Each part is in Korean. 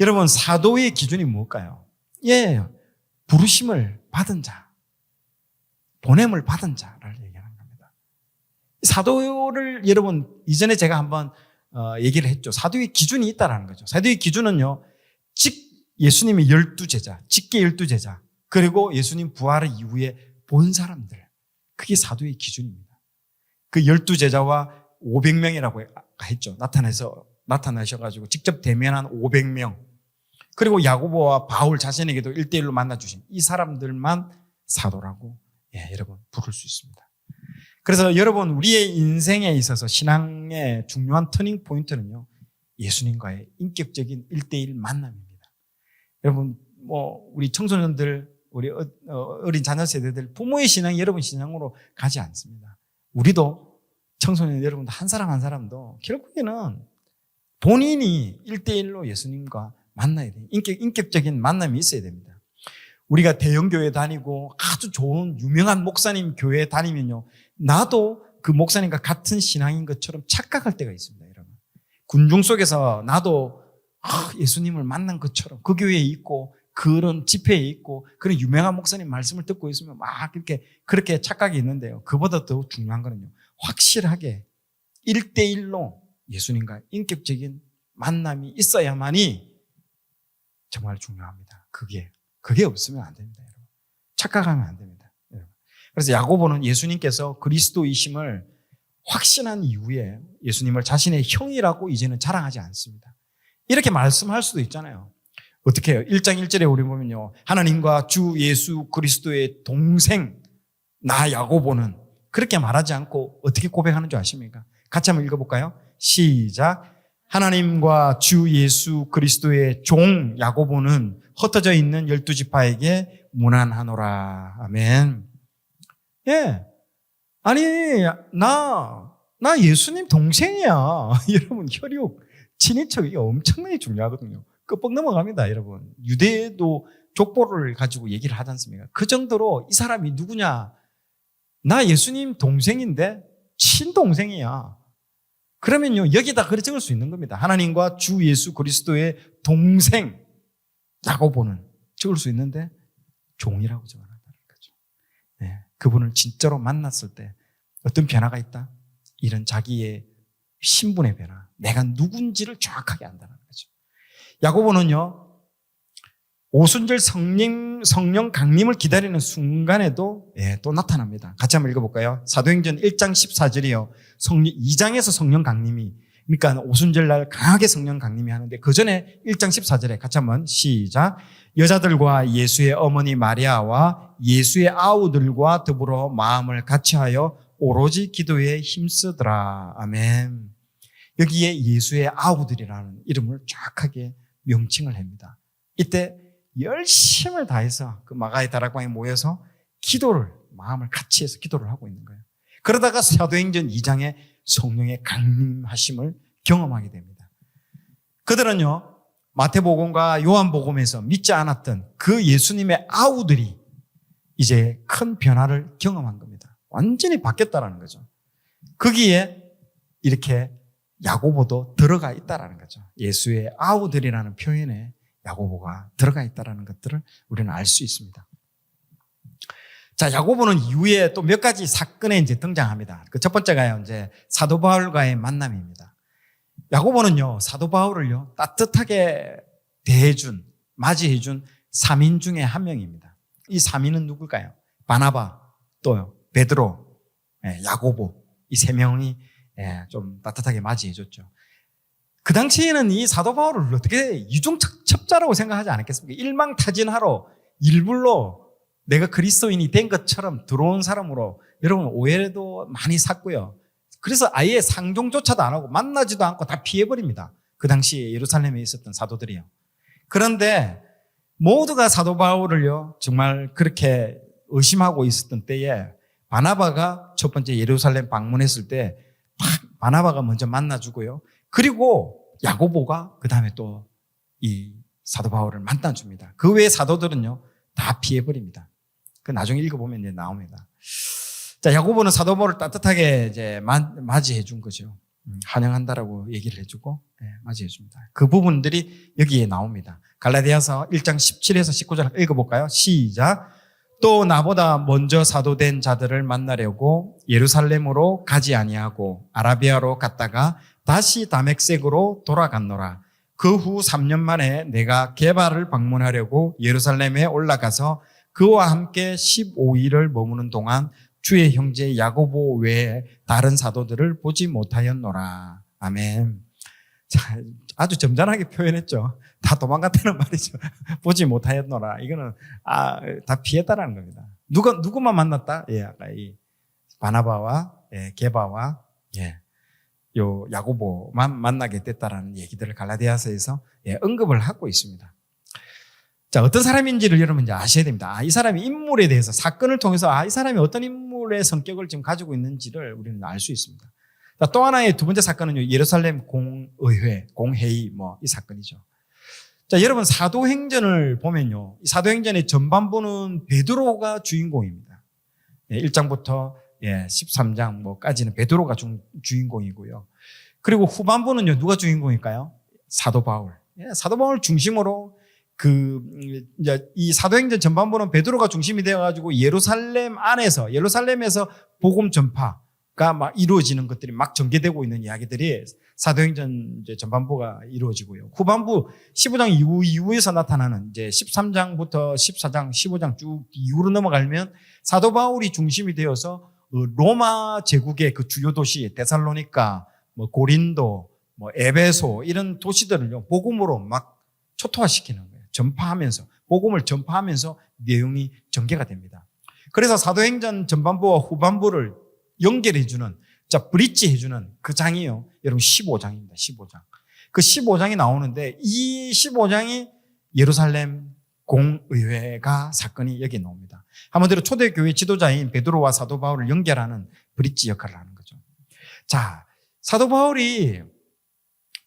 여러분, 사도의 기준이 뭘까요? 예, 부르심을 받은 자, 보냄을 받은 자를 얘기하는 겁니다. 사도를 여러분, 이전에 제가 한번 어, 얘기를 했죠. 사도의 기준이 있다라는 거죠. 사도의 기준은요, 직, 예수님의 열두 제자, 직계 열두 제자, 그리고 예수님 부활 이후에 본 사람들. 그게 사도의 기준입니다. 그 열두 제자와 500명이라고 했죠. 나타나서, 나타나셔가지고 직접 대면한 500명. 그리고 야고보와 바울 자신에게도 1대1로 만나 주신 이 사람들만 사도라고, 예, 여러분, 부를 수 있습니다. 그래서 여러분, 우리의 인생에 있어서 신앙의 중요한 터닝 포인트는요, 예수님과의 인격적인 1대1 만남입니다. 여러분, 뭐, 우리 청소년들, 우리 어- 어, 어린 자녀 세대들, 부모의 신앙이 여러분 신앙으로 가지 않습니다. 우리도 청소년 여러분도 한 사람 한 사람도 결국에는 본인이 1대1로 예수님과 만나야 돼요. 인격, 인격적인 만남이 있어야 됩니다. 우리가 대형교회 다니고 아주 좋은 유명한 목사님 교회 다니면요. 나도 그 목사님과 같은 신앙인 것처럼 착각할 때가 있습니다, 여러분. 군중 속에서 나도 아, 예수님을 만난 것처럼 그 교회에 있고 그런 집회에 있고 그런 유명한 목사님 말씀을 듣고 있으면 막 이렇게 그렇게 착각이 있는데요. 그보다 더 중요한 거는요. 확실하게 1대1로 예수님과 인격적인 만남이 있어야만이 정말 중요합니다. 그게 그게 없으면 안 됩니다, 여러분. 착각하면 안 됩니다. 여러분. 그래서 야고보는 예수님께서 그리스도이심을 확신한 이후에 예수님을 자신의 형이라고 이제는 자랑하지 않습니다. 이렇게 말씀할 수도 있잖아요. 어떻게 해요? 1장 1절에 우리 보면요. 하나님과 주 예수 그리스도의 동생 나 야고보는 그렇게 말하지 않고 어떻게 고백하는 줄 아십니까? 같이 한번 읽어볼까요? 시작. 하나님과 주 예수 그리스도의 종 야고보는 흩어져 있는 열두 지파에게 무난하노라. 아멘. 예. 아니, 나, 나 예수님 동생이야. 여러분, 혈육, 친인척, 이게 엄청나게 중요하거든요. 끝뻑 넘어갑니다, 여러분. 유대도 족보를 가지고 얘기를 하지 않습니까? 그 정도로 이 사람이 누구냐? 나 예수님 동생인데, 친동생이야. 그러면요, 여기다 그래 적을 수 있는 겁니다. 하나님과 주 예수 그리스도의 동생, 야고보는 적을 수 있는데, 종이라고 적어놨다는 거죠. 네, 그분을 진짜로 만났을 때 어떤 변화가 있다? 이런 자기의 신분의 변화, 내가 누군지를 정확하게 안다는 거죠. 야고보는요, 오순절 성령, 성령 강림을 기다리는 순간에도 예, 또 나타납니다. 같이 한번 읽어볼까요? 사도행전 1장 14절이요. 성령, 2장에서 성령 강림이, 그러니까 오순절 날 강하게 성령 강림이 하는데 그 전에 1장 14절에 같이 한번 시작. 여자들과 예수의 어머니 마리아와 예수의 아우들과 더불어 마음을 같이하여 오로지 기도에 힘쓰더라. 아멘. 여기에 예수의 아우들이라는 이름을 정확하게 명칭을 합니다. 이때 열심을 다해서 그 마가의 다락방에 모여서 기도를 마음을 같이 해서 기도를 하고 있는 거예요. 그러다가 사도행전 2장에 성령의 강림하심을 경험하게 됩니다. 그들은요 마태복음과 요한복음에서 믿지 않았던 그 예수님의 아우들이 이제 큰 변화를 경험한 겁니다. 완전히 바뀌었다라는 거죠. 거기에 이렇게 야고보도 들어가 있다라는 거죠. 예수의 아우들이라는 표현에 야고보가 들어가 있다라는 것들을 우리는 알 수 있습니다. 자, 야고보는 이후에 또 몇 가지 사건에 이제 등장합니다. 그 첫 번째가요, 이제 사도 바울과의 만남입니다. 야고보는요, 사도 바울을요, 따뜻하게 대해준, 맞이해준 3인 중에 한 명입니다. 이 3인은 누굴까요? 바나바, 또요, 베드로, 예, 야고보, 이 세 명이 예, 좀 따뜻하게 맞이해줬죠. 그 당시에는 이 사도 바울을 어떻게 이중첩자라고 생각하지 않았겠습니까? 일망타진하러 일부러 내가 그리스도인이 된 것처럼 들어온 사람으로 여러분 오해도 많이 샀고요. 그래서 아예 상종조차도 안 하고 만나지도 않고 다 피해버립니다. 그 당시에 예루살렘에 있었던 사도들이요. 그런데 모두가 사도 바울을요, 정말 그렇게 의심하고 있었던 때에 바나바가 첫 번째 예루살렘 방문했을 때 바나바가 먼저 만나주고요. 그리고 야고보가 그 다음에 또 이 사도 바울을 만나 줍니다. 그 외의 사도들은요, 다 피해버립니다. 그 나중에 읽어보면 이제 나옵니다. 자, 야고보는 사도 바울을 따뜻하게 이제 맞이해 준 거죠. 음, 환영한다라고 얘기를 해주고 예, 맞이해 줍니다. 그 부분들이 여기에 나옵니다. 갈라디아서 1장 17에서 19절 읽어볼까요? 시작. 또 나보다 먼저 사도된 자들을 만나려고 예루살렘으로 가지 아니하고 아라비아로 갔다가 다시 다맥색으로 돌아갔노라. 그 후 3년 만에 내가 개발을 방문하려고 예루살렘에 올라가서 그와 함께 15일을 머무는 동안 주의 형제 야고보 외에 다른 사도들을 보지 못하였노라. 아멘. 자, 아주 점잖하게 표현했죠. 다 도망갔다는 말이죠. 보지 못하였노라. 이거는 아, 다 피했다라는 겁니다. 누가 누구만 만났다? 예, 아까 이 바나바와 예, 게바와 예, 요 야고보만 만나게 됐다라는 얘기들을 갈라디아서에서 예, 언급을 하고 있습니다. 자, 어떤 사람인지를 여러분 이제 아셔야 됩니다. 아, 이 사람이 인물에 대해서 사건을 통해서 아, 이 사람이 어떤 인물의 성격을 지금 가지고 있는지를 우리는 알 수 있습니다. 자, 또 하나의 두 번째 사건은 예루살렘 공의회, 공회의 뭐 이 사건이죠. 자, 여러분 사도행전을 보면요. 이 사도행전의 전반부는 베드로가 주인공입니다. 예, 1장부터 예, 13장 뭐까지는 베드로가 주, 주인공이고요. 그리고 후반부는요. 누가 주인공일까요? 사도 바울. 예, 사도 바울 중심으로 그 이제 이 사도행전 전반부는 베드로가 중심이 되어 가지고 예루살렘 안에서 예루살렘에서 복음 전파가 막 이루어지는 것들이 막 전개되고 있는 이야기들이 사도행전 이제 전반부가 이루어지고요. 후반부 15장 이후 이후에서 나타나는 이제 13장부터 14장, 15장 쭉 이후로 넘어가면 사도 바울이 중심이 되어서 그 로마 제국의 그 주요 도시 데살로니카, 뭐 고린도, 뭐 에베소 이런 도시들을요 복음으로 막 초토화시키는 거예요. 전파하면서 복음을 전파하면서 내용이 전개가 됩니다. 그래서 사도행전 전반부와 후반부를 연결해주는 자 브릿지 해주는 그 장이요. 여러분 15장입니다. 15장. 그 15장이 나오는데 이 15장이 예루살렘 공의회가 사건이 여기 나옵니다. 한마디로 초대교회 지도자인 베드로와 사도 바울을 연결하는 브릿지 역할을 하는 거죠. 자, 사도 바울이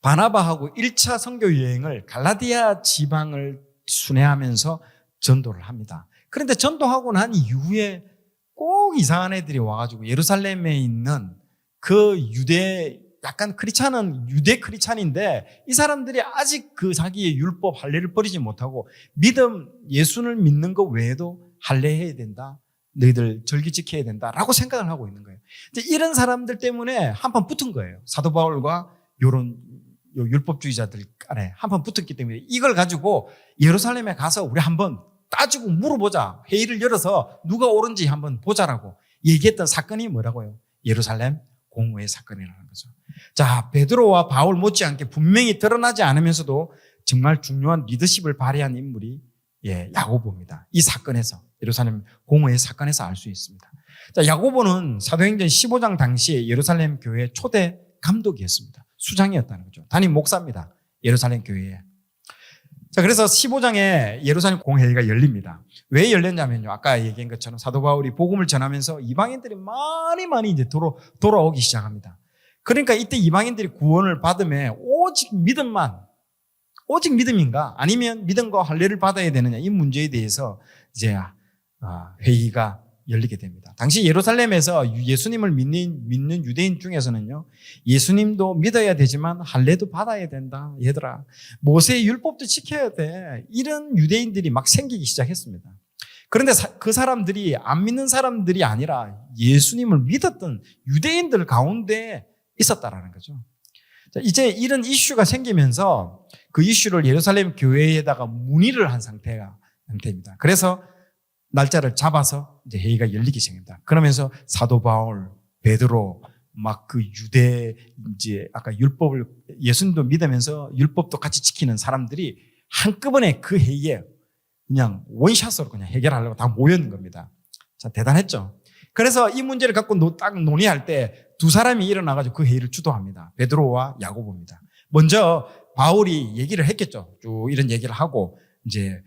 바나바하고 1차 선교 여행을 갈라디아 지방을 순회하면서 전도를 합니다. 그런데 전도하고 난 이후에 꼭 이상한 애들이 와가지고 예루살렘에 있는 그 유대 약간 크리찬은 유대 크리찬인데 이 사람들이 아직 그 자기의 율법 할례를 버리지 못하고 믿음 예수를 믿는 것 외에도 할례해야 된다. 너희들 절기 지켜야 된다라고 생각을 하고 있는 거예요. 이제 이런 사람들 때문에 한판 붙은 거예요. 사도 바울과 요런 요 율법주의자들 간에 한판 붙었기 때문에 이걸 가지고 예루살렘에 가서 우리 한번 따지고 물어보자. 회의를 열어서 누가 옳은지 한번 보자라고 얘기했던 사건이 뭐라고요? 예루살렘 공회의 사건이라는 거죠. 자, 베드로와 바울 못지않게 분명히 드러나지 않으면서도 정말 중요한 리더십을 발휘한 인물이 예, 야고보입니다. 이 사건에서 예루살렘 공회의 사건에서 알 수 있습니다. 자, 야고보는 사도행전 15장 당시에 예루살렘 교회 초대 감독이었습니다. 수장이었다는 거죠. 담임 목사입니다. 예루살렘 교회에. 자, 그래서 15장에 예루살렘 공회의가 열립니다. 왜 열렸냐면요. 아까 얘기한 것처럼 사도 바울이 복음을 전하면서 이방인들이 많이 많이 이제 돌아, 돌아오기 시작합니다. 그러니까 이때 이방인들이 구원을 받으면 오직 믿음만, 오직 믿음인가? 아니면 믿음과 할례를 받아야 되느냐? 이 문제에 대해서 이제 아, 회의가 열리게 됩니다. 당시 예루살렘에서 예수님을 믿는, 믿는 유대인 중에서는요, 예수님도 믿어야 되지만 할례도 받아야 된다. 얘들아, 모세의 율법도 지켜야 돼. 이런 유대인들이 막 생기기 시작했습니다. 그런데 그 사람들이 안 믿는 사람들이 아니라 예수님을 믿었던 유대인들 가운데 있었다라는 거죠. 이제 이런 이슈가 생기면서 그 이슈를 예루살렘 교회에다가 문의를 한 상태가 상태입니다. 그래서 날짜를 잡아서 이제 회의가 열리기 시작합니다. 그러면서 사도 바울, 베드로, 막 그 유대 이제 아까 율법을 예수님도 믿으면서 율법도 같이 지키는 사람들이 한꺼번에 그 회의에 그냥 원샷으로 그냥 해결하려고 다 모였는 겁니다. 자, 대단했죠. 그래서 이 문제를 갖고 딱 논의할 때 두 사람이 일어나가지고 그 회의를 주도합니다. 베드로와 야고보입니다. 먼저 바울이 얘기를 했겠죠. 쭉 이런 얘기를 하고 이제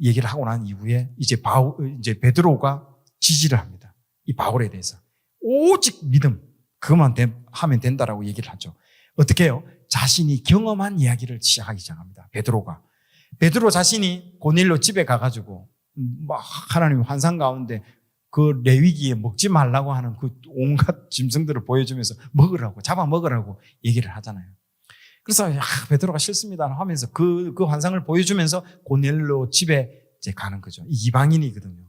얘기를 하고 난 이후에 이제 바울, 이제 베드로가 지지를 합니다. 이 바울에 대해서. 오직 믿음, 그것만 하면 된다라고 얘기를 하죠. 어떻게 해요? 자신이 경험한 이야기를 시작하기 시작합니다. 베드로가. 베드로 자신이 고넬로 집에 가가지고 막 하나님 환상 가운데 그 레위기에 먹지 말라고 하는 그 온갖 짐승들을 보여주면서 먹으라고 잡아 먹으라고 얘기를 하잖아요. 그래서 야, 베드로가 싫습니다 하면서 그, 그 환상을 보여주면서 고넬로 집에 이제 가는 거죠. 이방인이거든요.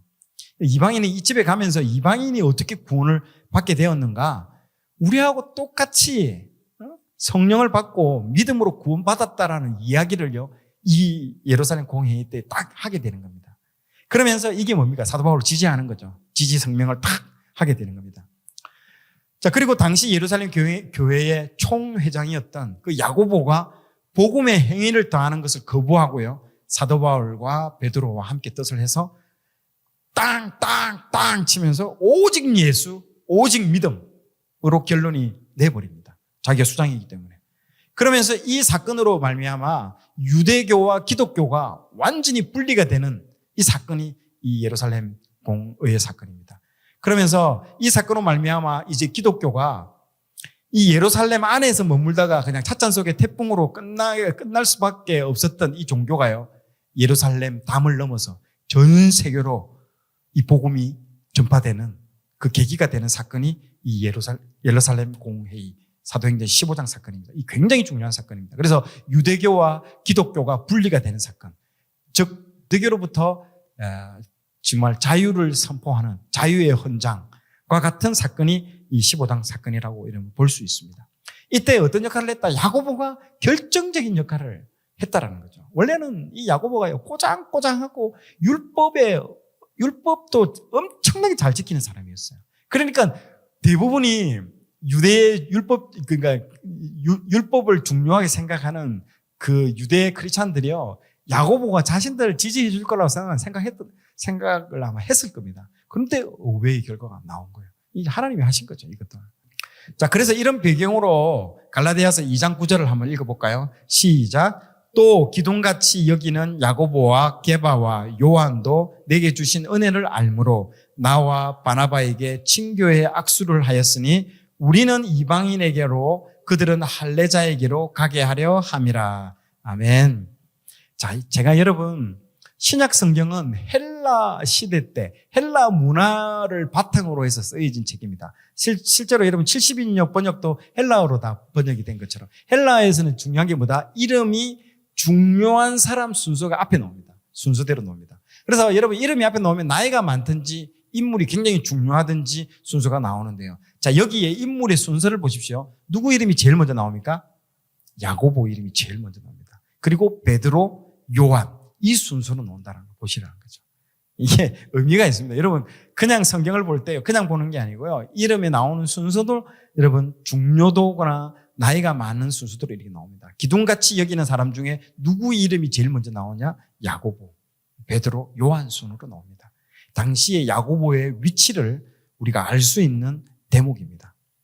이방인이 이 집에 가면서 이방인이 어떻게 구원을 받게 되었는가? 우리하고 똑같이 어? 성령을 받고 믿음으로 구원받았다라는 이야기를요, 이 예루살렘 공회의 때 딱 하게 되는 겁니다. 그러면서 이게 뭡니까? 사도 바울을 지지하는 거죠. 지지 성명을 탁 하게 되는 겁니다. 자, 그리고 당시 예루살렘 교회, 교회의 총회장이었던 그 야고보가 복음의 행위를 더하는 것을 거부하고요. 사도 바울과 베드로와 함께 뜻을 해서 땅, 땅, 땅 치면서 오직 예수, 오직 믿음으로 결론이 내버립니다. 자기가 수장이기 때문에. 그러면서 이 사건으로 말미암아 유대교와 기독교가 완전히 분리가 되는 이 사건이 이 예루살렘 공의회 사건입니다. 그러면서 이 사건으로 말미암아 이제 기독교가 이 예루살렘 안에서 머물다가 그냥 찻잔 속의 태풍으로 끝나, 끝날 수밖에 없었던 이 종교가요. 예루살렘 담을 넘어서 전 세계로 이 복음이 전파되는 그 계기가 되는 사건이 이 예루살, 예루살렘 공회의 사도행전 15장 사건입니다. 이 굉장히 중요한 사건입니다. 그래서 유대교와 기독교가 분리가 되는 사건. 즉, 유대교로부터 어, 정말 자유를 선포하는 자유의 헌장과 같은 사건이 이 15장 사건이라고 이런 볼수 있습니다. 이때 어떤 역할을 했다? 야고보가 결정적인 역할을 했다라는 거죠. 원래는 이 야고보가요, 꼬장꼬장하고 율법에, 율법도 엄청나게 잘 지키는 사람이었어요. 그러니까 대부분이 유대 율법, 그러니까 유- 율법을 중요하게 생각하는 그 유대 크리스찬들이요, 야고보가 자신들을 지지해 줄 거라고 생각, 생각했던, 생각을 아마 했을 겁니다. 그런데 의외의 결과가 나온 거예요. 이 하나님이 하신 거죠, 이것도. 자, 그래서 이런 배경으로 갈라디아서 2장 9절을 한번 읽어볼까요? 시작. 또 기둥같이 여기는 야고보와 게바와 요한도 내게 주신 은혜를 알므로 나와 바나바에게 친교의 악수를 하였으니 우리는 이방인에게로 그들은 할례자에게로 가게 하려 함이라. 아멘. 자, 제가 여러분 신약 성경은 헬라 시대 때 헬라 문화를 바탕으로 해서 쓰여진 책입니다. 실, 실제로 여러분 70인역 번역도 헬라어로 다 번역이 된 것처럼 헬라에서는 중요한 게 뭐다? 이름이 중요한 사람 순서가 앞에 나옵니다. 순서대로 나옵니다. 그래서 여러분 이름이 앞에 나오면 나이가 많든지 인물이 굉장히 중요하든지 순서가 나오는데요. 자, 여기에 인물의 순서를 보십시오. 누구 이름이 제일 먼저 나옵니까? 야고보 이름이 제일 먼저 나옵니다. 그리고 베드로, 요한 이 순서로 나온다는 거 보시라는 거죠. 이게 의미가 있습니다. 여러분 그냥 성경을 볼 때요. 그냥 보는 게 아니고요. 이름에 나오는 순서도 여러분 중요도거나 나이가 많은 순서대로 이렇게 나옵니다. 기둥같이 여기는 사람 중에 누구 이름이 제일 먼저 나오냐? 야고보, 베드로, 요한 순으로 나옵니다. 당시의 야고보의 위치를 우리가 알 수 있는 대목입니다.